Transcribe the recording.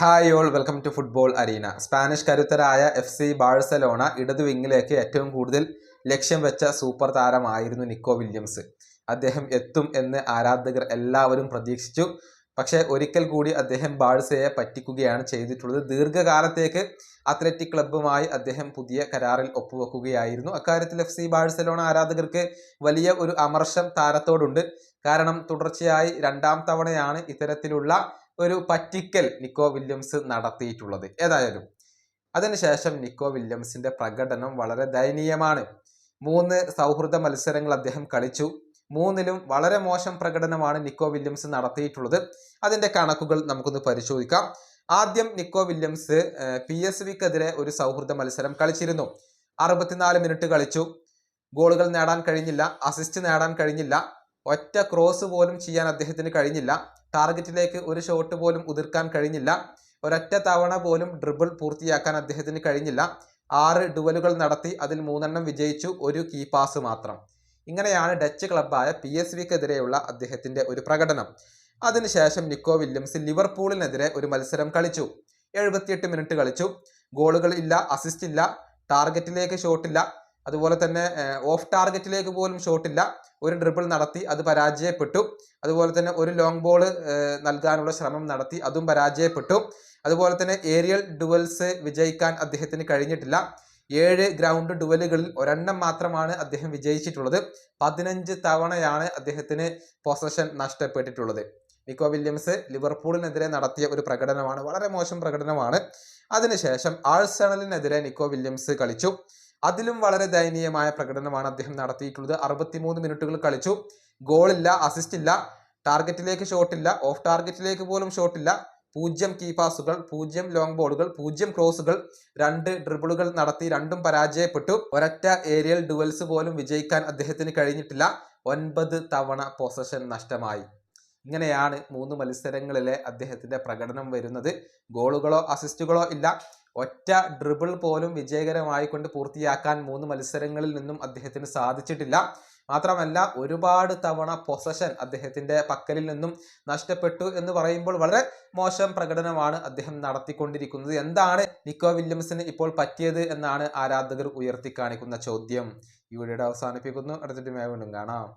Hi all welcome to football arena Spanish കരുത്തരായ F C Barcelona ഇടതു വിങ്ങിലേക്ക് ഏറ്റവും കൂടുതൽ ലക്ഷ്യം വെച്ച സൂപ്പർ താരമായിരുന്നു നിക്കോ വില്യംസ്. അദ്ദേഹം എത്തും എന്ന് ആരാധകർ എല്ലാവരും പ്രതീക്ഷിച്ചു. പക്ഷേ ഒരിക്കൽ കൂടി അദ്ദേഹം ബാഴ്സയെ പറ്റിക്കുകയാണ് ചെയ്തിട്ടുള്ളത്. ദീർഘകാലത്തേക്ക് അത്ലറ്റിക് ക്ലബ്ബുമായി അദ്ദേഹം പുതിയ കരാറിൽ ഒപ്പുവെക്കുകയായിരുന്നു. അക്കാര്യത്തിൽ എഫ് സി ബാഴ്സലോണ ആരാധകർക്ക് വലിയ ഒരു അമർഷം താരത്തോടുണ്ട്. കാരണം തുടർച്ചയായി രണ്ടാം തവണയാണ് ഇത്തരത്തിലുള്ള ഒരു പറ്റിക്കൽ നിക്കോ വില്യംസ് നടത്തിയിട്ടുള്ളത്. ഏതായാലും അതിനുശേഷം നിക്കോ വില്യംസിന്റെ പ്രകടനം വളരെ ദയനീയമാണ്. മൂന്ന് സൗഹൃദ മത്സരങ്ങൾ അദ്ദേഹം കളിച്ചു. മൂന്നിലും വളരെ മോശം പ്രകടനമാണ് നിക്കോ വില്യംസ് നടത്തിയിട്ടുള്ളത്. അതിന്റെ കണക്കുകൾ നമുക്കൊന്ന് പരിശോധിക്കാം. ആദ്യം നിക്കോ വില്യംസ് പി എസ് വിക്കെതിരെ ഒരു സൗഹൃദ മത്സരം കളിച്ചിരുന്നു. അറുപത്തിനാല് മിനിറ്റ് കളിച്ചു. ഗോളുകൾ നേടാൻ കഴിഞ്ഞില്ല അസിസ്റ്റ് നേടാൻ കഴിഞ്ഞില്ല. ഒറ്റ ക്രോസ് പോലും ചെയ്യാൻ അദ്ദേഹത്തിന് കഴിഞ്ഞില്ല. ടാർഗറ്റിലേക്ക് ഒരു ഷോട്ട് പോലും ഉതിർക്കാൻ കഴിഞ്ഞില്ല. ഒരൊറ്റ തവണ പോലും ഡ്രിബിൾ പൂർത്തിയാക്കാൻ അദ്ദേഹത്തിന് കഴിഞ്ഞില്ല. ആറ് ഡുവലുകൾ നടത്തി അതിൽ മൂന്നെണ്ണം വിജയിച്ചു. ഒരു കീ പാസ് മാത്രം. ഇങ്ങനെയാണ് ഡച്ച് ക്ലബ്ബായ പി എസ് വിക്കെതിരെയുള്ള അദ്ദേഹത്തിന്റെ ഒരു പ്രകടനം. അതിനുശേഷം നിക്കോ വില്യംസ് ലിവർപൂളിനെതിരെ ഒരു മത്സരം കളിച്ചു. എഴുപത്തിയെട്ട് മിനിറ്റ് കളിച്ചു. ഗോളുകൾ ഇല്ല അസിസ്റ്റ് ഇല്ല ടാർഗറ്റിലേക്ക് ഷോട്ടില്ല. അതുപോലെ തന്നെ ഓഫ് ടാർഗറ്റിലേക്ക് പോലും ഷോട്ടില്ല ഒരു ഡ്രിബിൾ നടത്തി അത് പരാജയപ്പെട്ടു. അതുപോലെ തന്നെ ഒരു ലോങ് ബോൾ നൽകാനുള്ള ശ്രമം നടത്തി അതും പരാജയപ്പെട്ടു. അതുപോലെ തന്നെ ഏരിയൽ ഡുവൽസ് വിജയിക്കാൻ അദ്ദേഹത്തിന് കഴിഞ്ഞിട്ടില്ല. ഏഴ് ഗ്രൗണ്ട് ഡുവലുകളിൽ ഒരെണ്ണം മാത്രമാണ് അദ്ദേഹം വിജയിച്ചിട്ടുള്ളത്. പതിനഞ്ച് തവണയാണ് അദ്ദേഹത്തിന് പൊസഷൻ നഷ്ടപ്പെട്ടിട്ടുള്ളത്. നിക്കോ വില്യംസ് ലിവർപൂളിനെതിരെ നടത്തിയ ഒരു പ്രകടനമാണ്. വളരെ മോശം പ്രകടനമാണ്. അതിനുശേഷം ആഴ്സണലിനെതിരെ നിക്കോ വില്യംസ് കളിച്ചു. അതിലും വളരെ ദയനീയമായ പ്രകടനമാണ് അദ്ദേഹം നടത്തിയിട്ടുള്ളത്. അറുപത്തിമൂന്ന് മിനിറ്റുകൾ കളിച്ചു. ഗോളില്ല അസിസ്റ്റ് ഇല്ല. ടാർഗറ്റിലേക്ക് ഷോട്ടില്ല ഓഫ് ടാർഗറ്റിലേക്ക് പോലും ഷോട്ടില്ല പൂജ്യം കീപാസുകൾ പൂജ്യം ലോങ് ബോളുകൾ പൂജ്യം ക്രോസുകൾ രണ്ട് ഡ്രിബിളുകൾ നടത്തി രണ്ടും പരാജയപ്പെട്ടു. ഒരറ്റ ഏരിയൽ ഡുവൽസ് പോലും വിജയിക്കാൻ അദ്ദേഹത്തിന് കഴിഞ്ഞിട്ടില്ല. ഒൻപത് തവണ പൊസഷൻ നഷ്ടമായി. ഇങ്ങനെയാണ് മൂന്ന് മത്സരങ്ങളിലെ അദ്ദേഹത്തിന്റെ പ്രകടനം വരുന്നത്. ഗോളുകളോ അസിസ്റ്റുകളോ ഇല്ല. ഒറ്റ ഡ്രിബിൾ പോലും വിജയകരമായി കൊണ്ട് പൂർത്തിയാക്കാൻ മൂന്ന് മത്സരങ്ങളിൽ നിന്നും അദ്ദേഹത്തിന് സാധിച്ചിട്ടില്ല. മാത്രമല്ല ഒരുപാട് തവണ പൊസഷൻ അദ്ദേഹത്തിന്റെ പക്കലിൽ നിന്നും നഷ്ടപ്പെട്ടു എന്ന് പറയുമ്പോൾ വളരെ മോശം പ്രകടനമാണ് അദ്ദേഹം നടത്തിക്കൊണ്ടിരിക്കുന്നത്. എന്താണ് നിക്കോ വില്യംസിന് ഇപ്പോൾ പറ്റിയത് എന്നാണ് ആരാധകർ ഉയർത്തി കാണിക്കുന്ന ചോദ്യം. ഈ വീഡിയോയുടെ അവസാനിപ്പിക്കുന്നു. അടുത്തിട്ട് വീണ്ടും കാണാം.